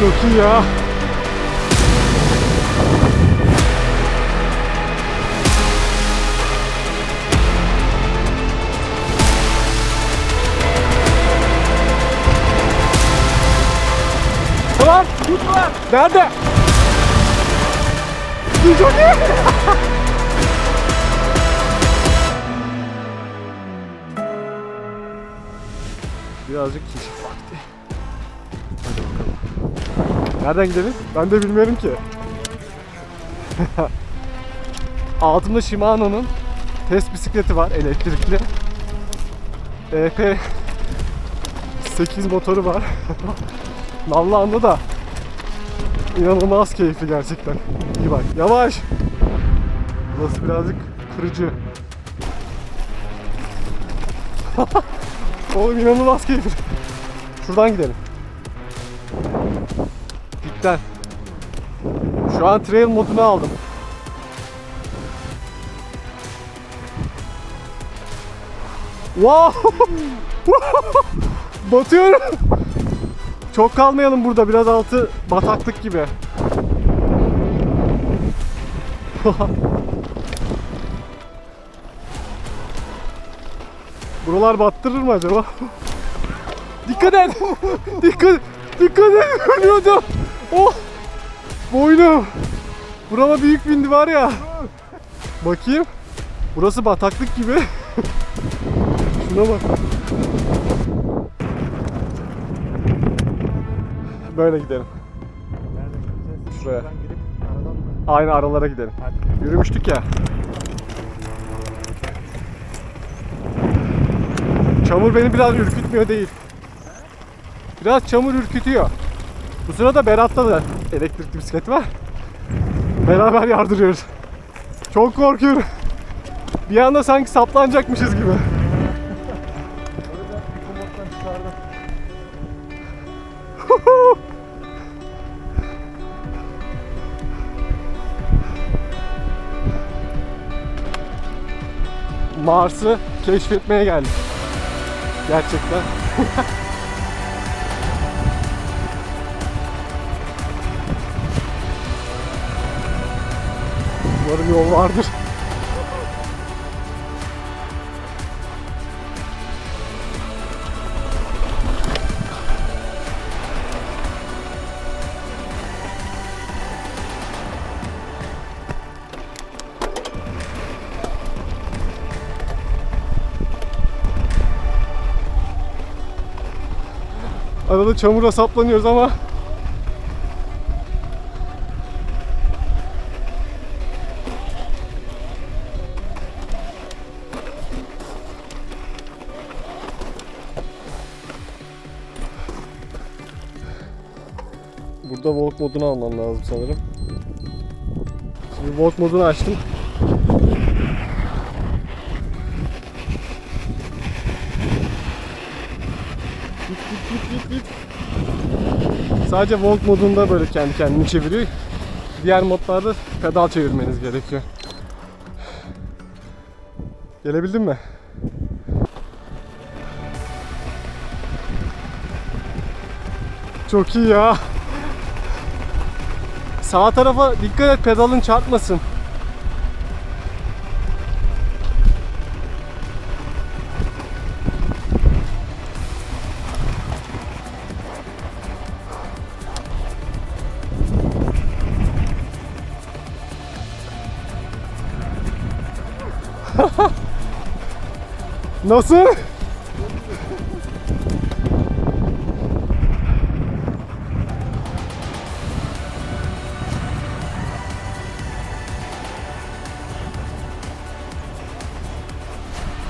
Çok iyi ya. Tamam. Nerede? Çok iyi. Birazcık keşif vakti. Hadi bakalım. Nereden gidelim? Ben de bilmiyorum ki. Altımda Shimano'nun test bisikleti var elektrikli. EP 8 motoru var. Nallıhan'da da inanılmaz keyifli gerçekten. İyi bak. Yavaş. Burası birazcık kırıcı. Oğlum inanılmaz keyifli. Şuradan gidelim. Dikten. Şu an trail modunu aldım. Wow! Batıyorum. Çok kalmayalım burada. Biraz altı bataklık gibi. Buralar battırır mı acaba? Dikkat et! Dikkat! Dikkat et! Ölüyordum! Oh! Boynum! Burama büyük bindi var ya. Bakayım. Burası bataklık gibi. Şuna bak. Böyle gidelim. Nereden gideceğiz? Şuraya. Girip? Aynı aralara gidelim. Hadi. Yürümüştük ya. Çamur beni biraz ürkütmüyor değil. Biraz çamur ürkütüyor. Bu sırada Berat'ta da elektrikli bisiklet var. Beraber yardırıyoruz. Çok korkuyorum. Bir anda sanki saplanacakmışız gibi. Mars'ı keşfetmeye geldik. Gerçekten. Umarım yol vardır. Arada çamura saplanıyoruz ama Burada walk modunu almam lazım sanırım. Şimdi walk modunu açtım. Sadece walk modunda böyle kendi kendini çeviriyor. Diğer modlarda pedal çevirmeniz gerekiyor. Gelebildin mi? Çok iyi ya. Sağ tarafa dikkat et pedalın çarpmasın. Nasıl?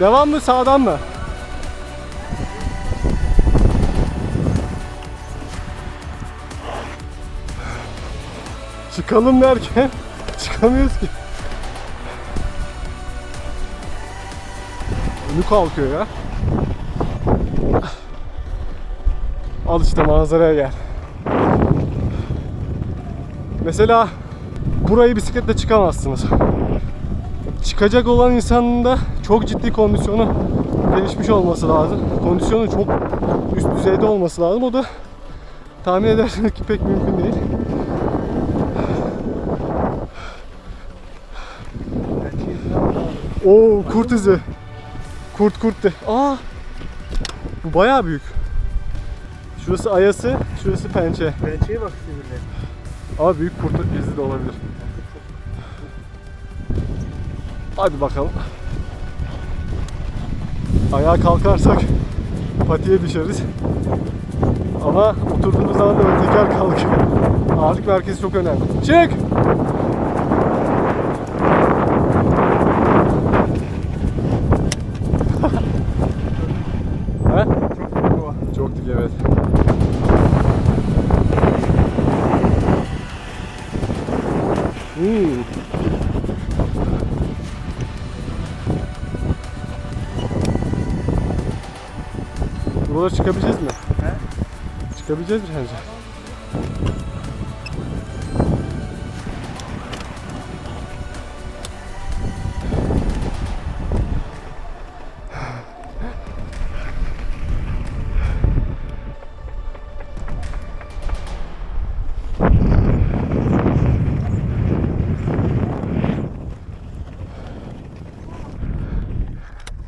Devam mı sağdan mı? Çıkalım derken çıkamıyoruz ki. mi kalkıyor ya? Al işte manzaraya gel. Mesela burayı bisikletle çıkamazsınız. Çıkacak olan insanın da çok ciddi kondisyonu gelişmiş olması lazım. Kondisyonu çok üst düzeyde olması lazım. O da tahmin edersiniz ki pek mümkün değil. Oo kurt izi. Kurt kurt de. Aa! Bu bayağı büyük. Şurası ayası, şurası pençe. Pençeye bak sizinle. Ama büyük kurt izi de olabilir. Hadi bakalım. Ayağa kalkarsak patiye düşeriz. Ama oturduğumuz zaman da ön teker kalkıyor. Ağırlık merkezi çok önemli. Çık! Buralara çıkabileceğiz mi? He? Çıkabileceğiz mi sence?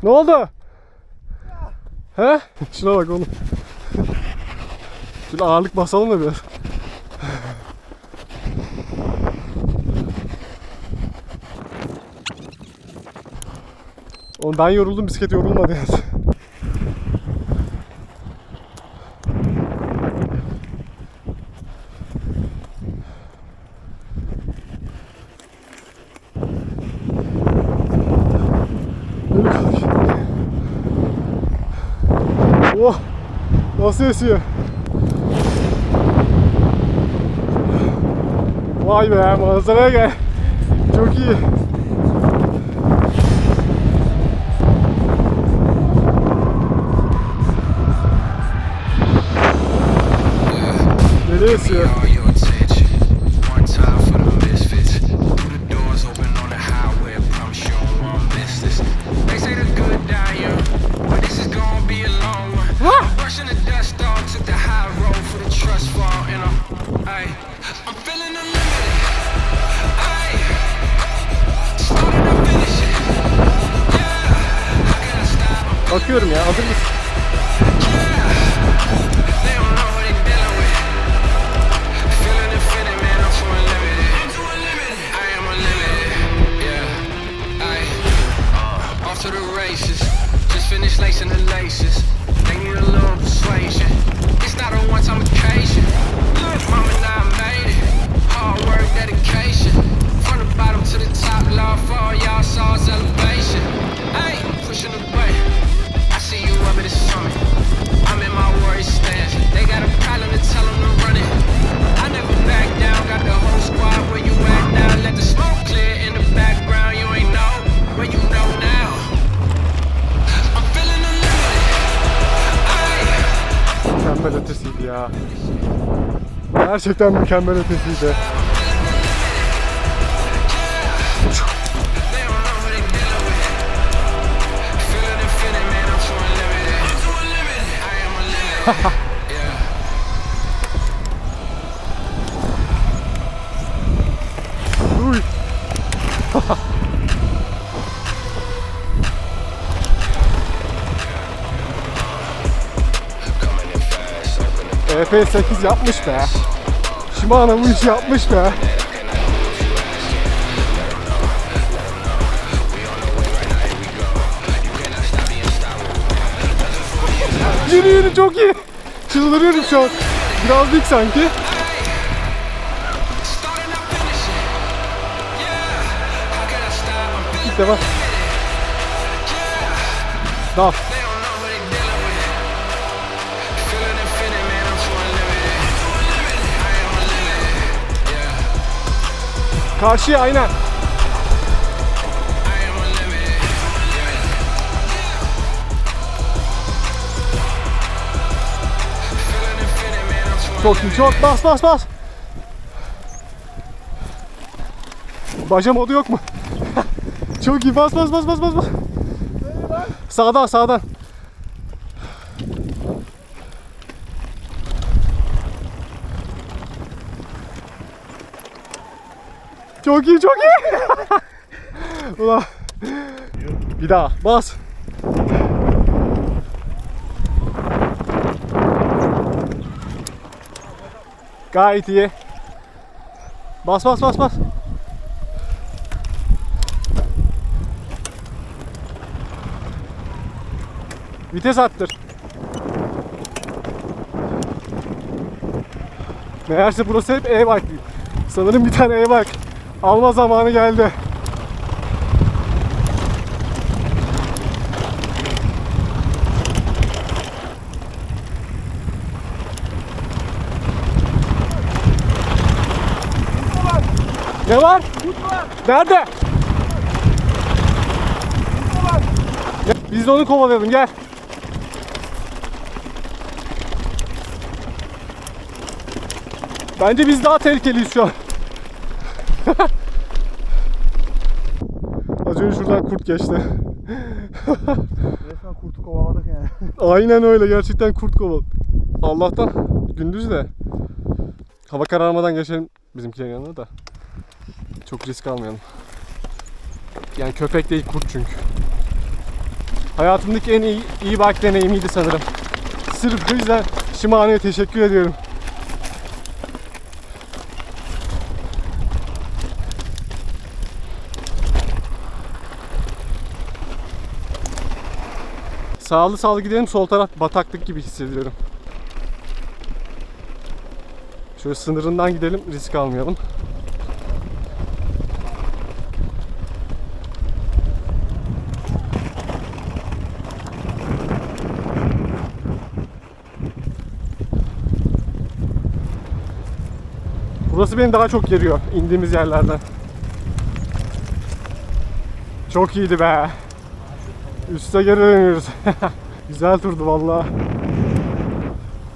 Ne oldu? He? Şuna bak oğlum. Şöyle ağırlık basalım da biraz. Ondan yoruldum bisiklet yorulmadı yani. Oh! Nasıl esiyor? Vay be manzaraya gel. Çok iyi. Deli esiyor. Gerçekten mükemmel ötesiydi. Uy. EP8 yapmış be. Şimano bu işi yapmış be. yürü yürü çok iyi. Çıldırıyorum şu an. Biraz dik sanki. Git devam. Daha. Karşıya aynen. Çok iyi çok bas bas bas. Baca modu yok mu? çok iyi bas bas bas bas bas. Sağdan sağdan. İyi çok iyi. Ulan. Bir daha bas. Gayet iyi. Bas bas bas bas. Vites attır. Meğerse burası hep e-bike. Sanırım bir tane e-bike alma zamanı geldi. Ne var? Nerede? Biz de onu kovalayalım gel. Bence biz daha tehlikeliyiz şu an. Az önce şuradan kurt geçti. Resmen kurtu kovaladık yani. Aynen öyle gerçekten kurt koval. Allah'tan gündüz de hava kararmadan geçelim bizimkilerin yanına da. Çok risk almayalım. Yani köpek değil kurt çünkü. Hayatımdaki en iyi, iyi bike deneyimiydi sanırım. Sırf bu yüzden Shimano'ya teşekkür ediyorum. Sağlı sağlı gidelim sol taraf bataklık gibi hissediyorum. Şöyle sınırından gidelim risk almayalım. Burası beni daha çok geriyor indiğimiz yerlerden. Çok iyiydi be. Üste geri dönüyoruz. Güzel turdu valla.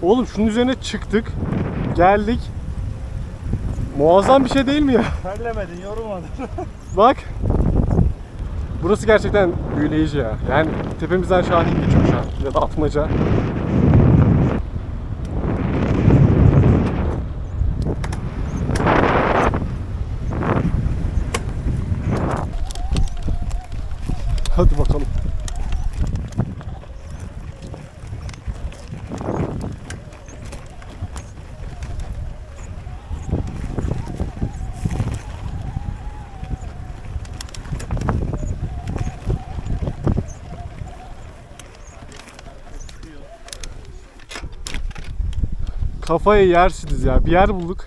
Oğlum şunun üzerine çıktık. Geldik. Muazzam bir şey değil mi ya? Terlemedin, yorulmadın. Bak. Burası gerçekten büyüleyici ya. Yani tepemizden Şahin geçiyor şu an. Ya da Atmaca. Hadi bakalım. Kafayı yersiniz ya. Bir yer bulduk.